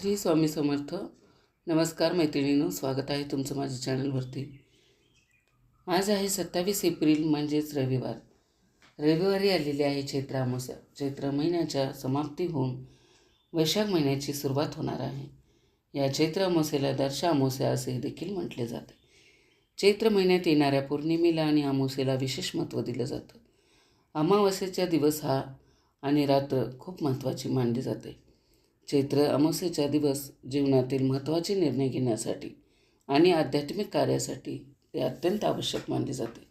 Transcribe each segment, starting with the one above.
श्री स्वामी समर्थ. नमस्कार मैत्रिणीनं स्वागत आहे तुमचं माझ्या चॅनलवरती. आज आहे सत्तावीस एप्रिल म्हणजेच रविवार. रविवारी आलेली आहे चैत्र अमावस्या चैत्र महिन्याच्या समाप्ती होऊन वैशाख महिन्याची सुरुवात होणार आहे. या चैत्र अमावस्येला दर्शा अमावस्या असे देखील म्हटले जाते. चैत्र महिन्यात येणाऱ्या पौर्णिमेला आणि अमावस्येला विशेष महत्त्व दिलं जातं. अमावस्येचा दिवस हा आणि रात्र खूप महत्त्वाची मानली जाते. चैत्र अमावस्येचा दिवस जीवनातील महत्त्वाचे निर्णय घेण्यासाठी आणि आध्यात्मिक कार्यासाठी ते अत्यंत आवश्यक मानले जाते.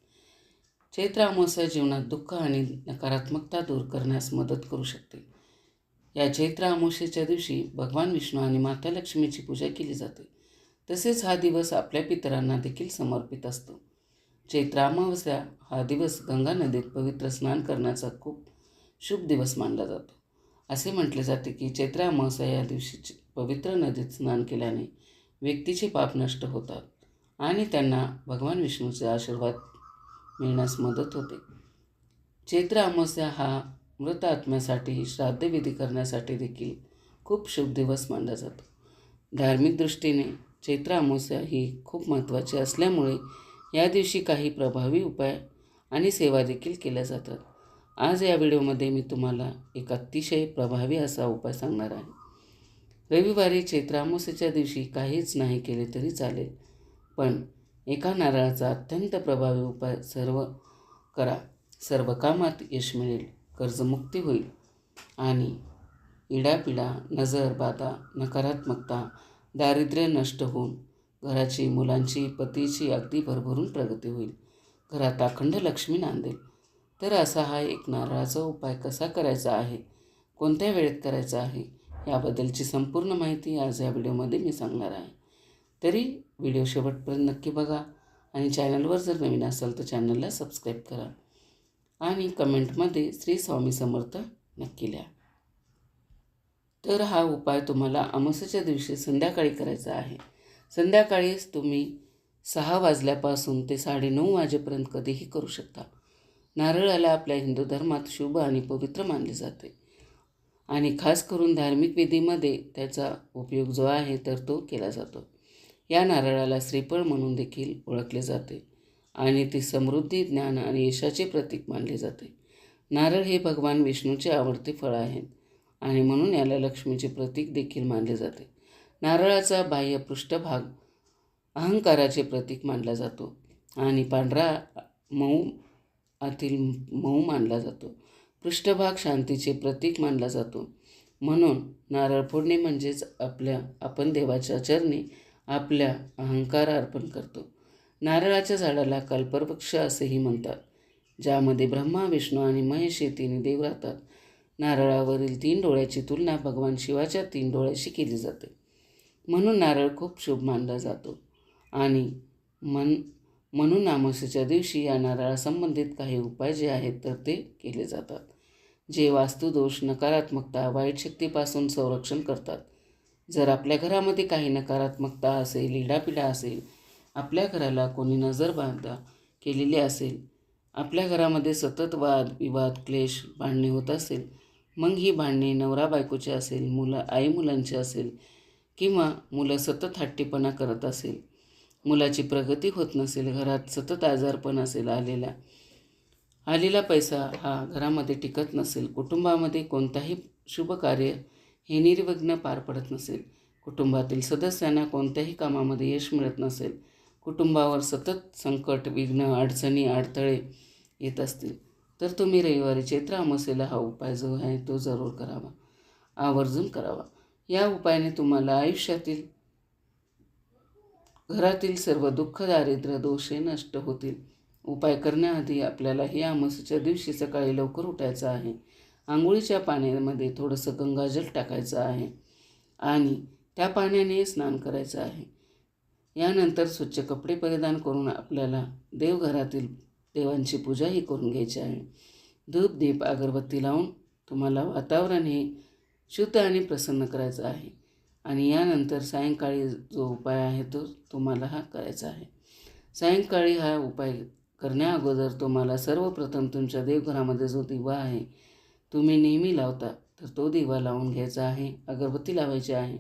चैत्र अमावस्या जीवनात दुःख आणि नकारात्मकता दूर करण्यास मदत करू शकते. या चैत्र अमावस्येच्या दिवशी भगवान विष्णू आणि माता लक्ष्मीची पूजा केली जाते. तसेच हा दिवस आपल्या पितरांना देखील समर्पित असतो. चैत्र अमावस्या हा दिवस गंगा नदीत पवित्र स्नान करण्याचा खूप शुभ दिवस मानला जातो. असे म्हटले जाते की चैत्र अमावस्या या दिवशी पवित्र नदीत स्नान केल्याने व्यक्तीचे पाप नष्ट होतात आणि त्यांना भगवान विष्णूचे आशीर्वाद मिळण्यास मदत होते. चैत्र अमावस्या हा मृत आत्म्यासाठी श्राद्धविधी करण्यासाठी देखील खूप शुभ दिवस मानला जातो. धार्मिक दृष्टीने चैत्र अमावस्या ही खूप महत्त्वाची असल्यामुळे या दिवशी काही प्रभावी उपाय आणि सेवा देखील केल्या जातात. आज या व्हिडिओमध्ये मी तुम्हाला एक अतिशय प्रभावी असा उपाय सांगणार आहे. रविवारी चैत्र दिवशी काहीच नाही केले तरी चालेल पण एका नारळाचा अत्यंत प्रभावी उपाय सर्व करा. सर्व कामात यश मिळेल कर्जमुक्ती होईल आणि इडापिडा नजर बाधा नकारात्मकता दारिद्र्य नष्ट होऊन घराची मुलांची पतीची अगदी भरभरून प्रगती होईल. घरात अखंड लक्ष्मी नांदेल. तर असा हा एक नारळाचा उपाय कसा करायचा आहे? कोणत्या वेळेत करायचा आहे? याबद्दलची संपूर्ण माहिती आज या व्हिडिओमध्ये मी सांगणार आहे. तरी व्हिडिओ शेवटपर्यंत नक्की बघा आणि चॅनलवर जर नवीन असाल तर चॅनलला सबस्क्राईब करा आणि कमेंटमध्ये श्री स्वामी समर्थ नक्की लिहा. तर हा उपाय तुम्हाला अमावस्येच्या दिवशी संध्याकाळी करायचा आहे. संध्याकाळीच तुम्ही सहा वाजल्यापासून ते साडेनऊ वाजेपर्यंत कधीही करू शकता. नारळाला आपल्या हिंदू धर्मात शुभ आणि पवित्र मानले जाते. आणि खास करून धार्मिक विधीमध्ये त्याचा उपयोग जो आहे तर तो केला जातो. या नारळाला श्रीफळ म्हणून देखील ओळखले जाते आणि ती समृद्धी ज्ञान आणि यशाचे प्रतीक मानले जाते. नारळ हे भगवान विष्णूचे आवडते फळ आहेत आणि म्हणून याला लक्ष्मीचे प्रतीक देखील मानले जाते. नारळाचा बाह्य पृष्ठभाग अहंकाराचे प्रतीक मानला जातो आणि पांढरा मऊ आतील मऊ मानला जातो. पृष्ठभाग शांतीचे प्रतीक मानला जातो. म्हणून नारळ फोडणे म्हणजेच आपल्या आपण देवाच्या चरणी आपल्या अहंकार अर्पण करतो. नारळाच्या झाडाला कल्पवृक्ष असेही म्हणतात ज्यामध्ये ब्रह्मा विष्णू आणि महेश हे तिन्ही देव राहतात. नारळावरील तीन डोळ्याची तुलना भगवान शिवाच्या तीन डोळ्याशी केली जाते. म्हणून नारळ खूप शुभ मानला जातो. आणि मन म्हणून अमावस्येच्या दिवशी या नारळासंबंधित काही उपाय जे आहेत तर ते केले जातात. जे वास्तुदोष नकारात्मकता वाईट शक्तीपासून संरक्षण करतात. जर आपल्या घरामध्ये काही नकारात्मकता असेल इडापिडा असेल आपल्या घराला कोणी नजरबांधा केलेली असेल आपल्या घरामध्ये सतत वाद विवाद क्लेश भांडणे होत असेल मग ही भांडणे नवरा बायकोची असेल मुलं आई मुलांची असेल किंवा मुलं सतत हट्टीपणा करत असेल मुलाची प्रगती होत नसेल घरात सतत आजारपण असेल आलेला आलेला पैसा हा घरामध्ये टिकत नसेल कुटुंबामध्ये कोणताही शुभ कार्य हे निर्विघ्न पार पडत नसेल कुटुंबातील सदस्यांना कोणत्याही कामामध्ये यश मिळत नसेल कुटुंबावर सतत संकट विघ्न अडचणी अडथळे येत असतील तर तुम्ही रविवारी चैत्र अमावस्येला हा उपाय जो आहे तो जरूर करावा आवर्जून करावा. या उपायाने तुम्हाला आयुष्यातील घरातील सर्व दुःख दारिद्र्य दोषे नष्ट होतील. उपाय करण्याआधी आपल्याला ही अमावस्येच्या दिवशी सकाळी लवकर उठायचं आहे. आंघोळीच्या पाण्यामध्ये थोडंसं गंगाजल टाकायचं आहे आणि त्या पाण्याने स्नान करायचं आहे. यानंतर स्वच्छ कपडे परिधान करून आपल्याला देवघरातील देवांची पूजाही करून घ्यायची आहे. धूप दीप अगरबत्ती लावून तुम्हाला वातावरण हे शुद्ध आणि प्रसन्न करायचं आहे. आणि यानंतर सायंकाळी जो उपाय आहे तो तुम्हाला हा करायचा आहे. सायंकाळी हा उपाय करण्याअगोदर तुम्हाला सर्वप्रथम तुमच्या देवघरामध्ये जो दिवा आहे तुम्ही नेहमी लावता तर तो दिवा लावून घ्यायचा आहे अगरबत्ती लावायची आहे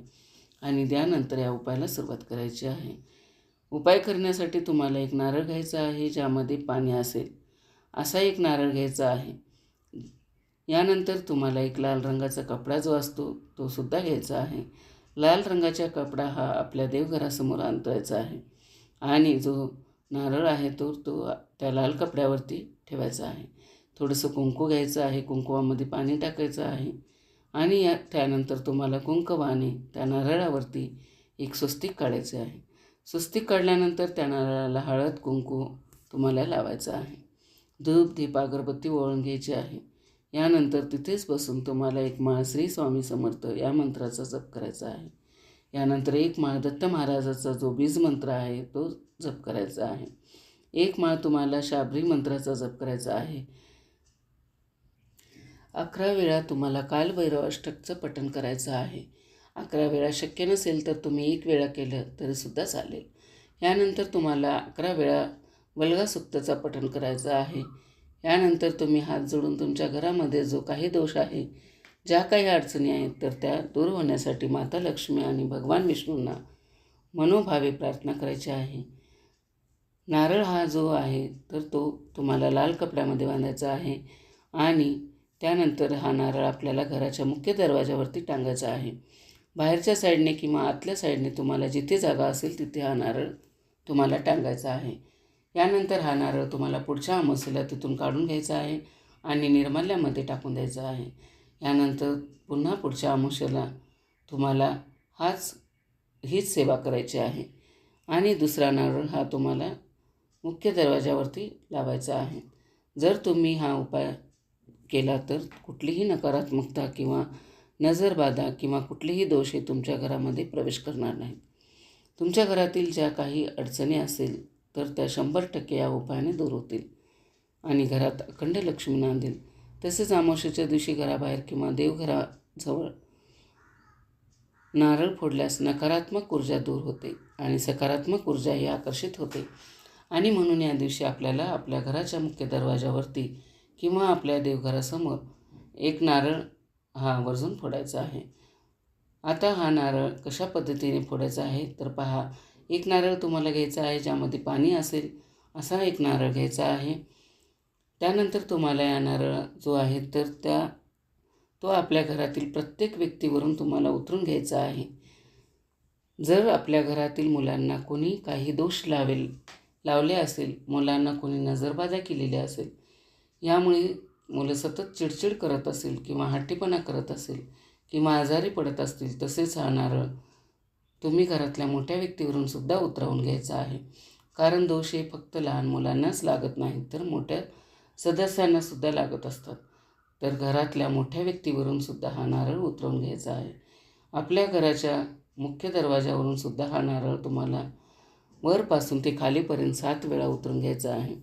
आणि त्यानंतर या उपायाला सुरुवात करायची आहे. उपाय करण्यासाठी तुम्हाला एक नारळ घ्यायचा आहे ज्यामध्ये पाणी असेल असा एक नारळ घ्यायचा आहे. यानंतर तुम्हाला एक लाल रंगाचा कपडा जो असतो तो सुद्धा घ्यायचा आहे. लाल रंगाचा कपडा हा आपल्या देवघरासमोर आणतायचा आहे. आणि जो नारळ आहे तो तो त्या लाल कपड्यावरती ठेवायचा आहे. थोडंसं कुंकू घ्यायचं आहे. कुंकुवामध्ये पाणी टाकायचं आहे. आणि या त्यानंतर तुम्हाला कुंकवाने त्या नारळावरती एक स्वस्तिक काढायचे आहे. स्वस्तिक काढल्यानंतर त्या नारळाला हळद कुंकू तुम्हाला लावायचं आहे. धूप दीप अगरबत्ती ओळून घ्यायची आहे. यानंतर तिथेच बसून तुम्हाला एक माळ श्री स्वामी समर्थ या मंत्राचा जप करायचा आहे. यानंतर एक माळ दत्त महाराजाचा जो बीज मंत्र आहे तो जप करायचा आहे. एक माळ तुम्हाला शाबरी मंत्राचा जप करायचा आहे. अकरा वेळा तुम्हाला कालभैरव अष्टकचं पठण करायचं आहे. अकरा वेळा शक्य नसेल तर तुम्ही एक वेळा केलं तरीसुद्धा चालेल. यानंतर तुम्हाला अकरा वेळा वल्गा सुक्तचा पठण करायचं आहे. यानंतर तुम्ही हात जोडून तुमच्या घरामध्ये जो काही दोष आहे ज्या काही अडचणी आहेत तर त्या दूर होण्यासाठी माता लक्ष्मी आणि भगवान विष्णूंना मनोभावे प्रार्थना करायची आहे. नारळ हा जो आहे तर तो तुम्हाला लाल कपड्यामध्ये बांधायचा आहे आणि त्यानंतर हा नारळ आपल्याला घराच्या मुख्य दरवाजावरती टांगायचा आहे. बाहेरच्या साईडने किंवा आतल्या साईडने तुम्हाला जिथे जागा असेल तिथे हा नारळ तुम्हाला टांगायचा आहे. यानंतर हा नारळ तुम्हाला पुढच्या अमावस्येला तिथून काढून घ्यायचा आहे आणि निर्माल्यामध्ये टाकून द्यायचा आहे. यानंतर पुन्हा पुढच्या अमावस्येला तुम्हाला हाच हीच सेवा करायची आहे. आणि दुसरा नारळ हा तुम्हाला मुख्य दरवाजावरती लावायचा आहे. जर तुम्ही हा उपाय केला तर कुठलीही नकारात्मकता किंवा नजरबाधा किंवा कुठलेही दोष हे तुमच्या घरामध्ये प्रवेश करणार नाहीत. तुमच्या घरातील ज्या काही अडचणी असेल तर त्या शंभर टक्के या उपायाने दूर होतील. आणि घरात अखंड लक्ष्मी नांदेल. तसेच अमावस्येच्या दिवशी घराबाहेर किंवा देवघराजवळ नारळ फोडल्यास नकारात्मक ऊर्जा दूर होते आणि सकारात्मक ऊर्जा ही आकर्षित होते. आणि म्हणून या दिवशी आपल्याला आपल्या घराच्या मुख्य दरवाजावरती किंवा आपल्या देवघरासमोर एक नारळ हा आवर्जून फोडायचा आहे. आता हा नारळ कशा पद्धतीने फोडायचा आहे? तर पहा एक नारळ तुम्हाला घ्यायचा आहे ज्यामध्ये पाणी असेल असा एक नारळ घ्यायचा आहे. त्यानंतर तुम्हाला या नारळ जो आहे तर त्या तो आपल्या घरातील प्रत्येक व्यक्तीवरून तुम्हाला उतरून घ्यायचा आहे. जर आपल्या घरातील मुलांना कोणी काही दोष लावेल लावले असेल मुलांना कोणी नजरबाजा केलेली असेल यामुळे मुलं सतत चिडचिड करत असेल किंवा हट्टीपणा करत असेल किंवा आजारी पडत असतील तसेच हा नारळ तुम्ही घरातल्या मोठ्या व्यक्तीवरून सुद्धा उतरवून घ्यायचा आहे. कारण दोष हे फक्त लहान मुलांनाच लागत नाहीत तर मोठ्या सदस्यांनासुद्धा लागत असतात. तर घरातल्या मोठ्या व्यक्तीवरून सुद्धा हा नारळ उतरवून घ्यायचा आहे. आपल्या घराच्या मुख्य दरवाजावरून सुद्धा हा नारळ तुम्हाला वरपासून ते खालीपर्यंत सात वेळा उतरून घ्यायचा आहे.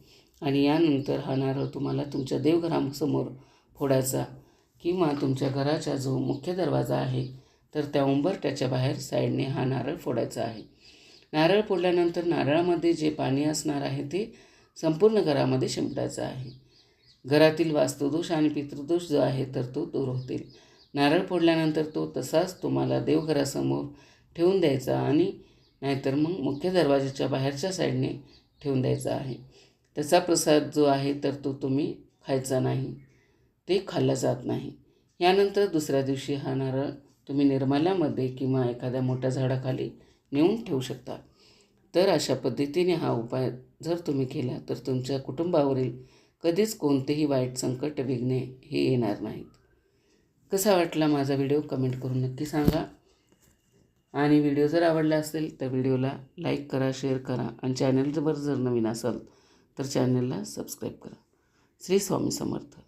आणि यानंतर हा नारळ तुम्हाला तुमच्या देवघरासमोर फोडायचा किंवा तुमच्या घराचा जो मुख्य दरवाजा आहे तर त्या उंबरट्याच्या बाहेर साईडने हा नारळ फोडायचा आहे. नारळ फोडल्यानंतर नारळामध्ये जे पाणी असणार आहे ते संपूर्ण घरामध्ये शिंपडायचं आहे. घरातील वास्तुदोष आणि पितृदोष जो आहे तर तो दूर होतील. नारळ फोडल्यानंतर तो तसाच तुम्हाला देवघरासमोर ठेवून द्यायचा आणि नाहीतर मग मुख्य दरवाजाच्या बाहेरच्या साईडने ठेवून द्यायचा आहे. त्याचा प्रसाद जो आहे तर तो तुम्ही खायचा नाही ते खाल्ला जात नाही. यानंतर दुसऱ्या दिवशी हा नारळ तुम्ही निर्माल्यामध्ये किंवा एखाद्या मोठ्या झाडाखाली नेऊन ठेवू शकता. तर अशा पद्धतीने हा उपाय जर तुम्ही केला तर तुमच्या कुटुंबावरील कधीच कोणतेही वाईट संकट विघ्ने हे येणार नाहीत. कसा वाटला माझा व्हिडिओ कमेंट करून नक्की सांगा. आणि व्हिडिओ जर आवडला असेल तर व्हिडिओला लाईक करा शेअर करा आणि चॅनलवर जर नवीन असाल तर चॅनलला सबस्क्राईब करा. श्री स्वामी समर्थ.